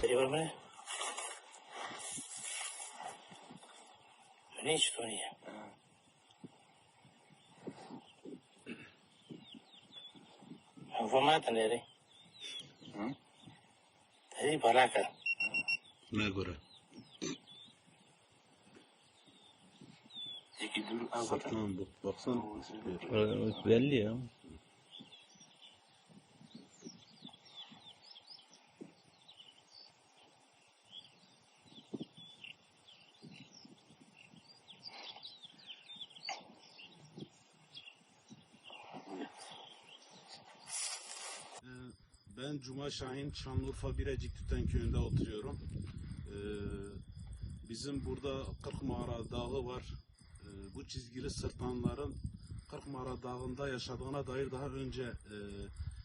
Table में finish करिए Informata nere. Tadi baraka. Nagura. Satın bak, baksana. Belli ya. Ben Cuma Şahin, Şanlıurfa Birecik Tüten köyünde oturuyorum. Ee, Bizim burada Kırk Mağara Dağı var. Ee, Bu çizgili sırtlanların Kırk Mağara Dağı'nda yaşadığına dair daha önce e,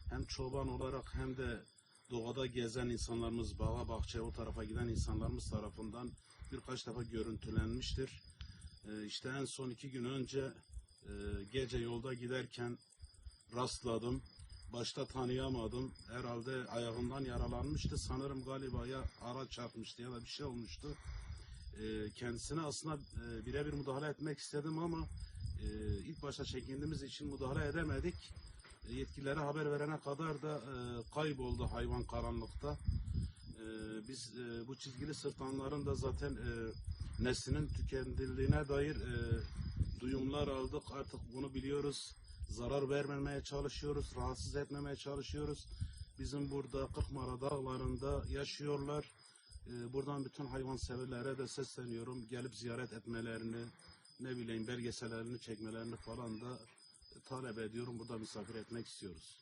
hem çoban olarak hem de doğada gezen insanlarımız, bağa bahçe o tarafa giden insanlarımız tarafından birkaç defa görüntülenmiştir. Ee, İşte en son iki gün önce e, gece yolda giderken rastladım. Başta tanıyamadım. Herhalde ayağından yaralanmıştı. Sanırım galiba ya araç çarpmıştı ya da bir şey olmuştu. Ee, kendisine aslında e, birebir müdahale etmek istedim ama e, ilk başta çekindiğimiz için müdahale edemedik. E, yetkililere haber verene kadar da e, kayboldu hayvan karanlıkta. E, biz e, bu çizgili sırtlanların da zaten e, neslinin tükendiğine dair e, duyumlar aldık. Artık bunu biliyoruz. Zarar vermemeye çalışıyoruz, rahatsız etmemeye çalışıyoruz. Bizim burada Kırkmara dağlarında yaşıyorlar. Ee, buradan bütün hayvanseverlere de sesleniyorum. Gelip ziyaret etmelerini, ne bileyim belgesellerini çekmelerini falan da talep ediyorum. Burada misafir etmek istiyoruz.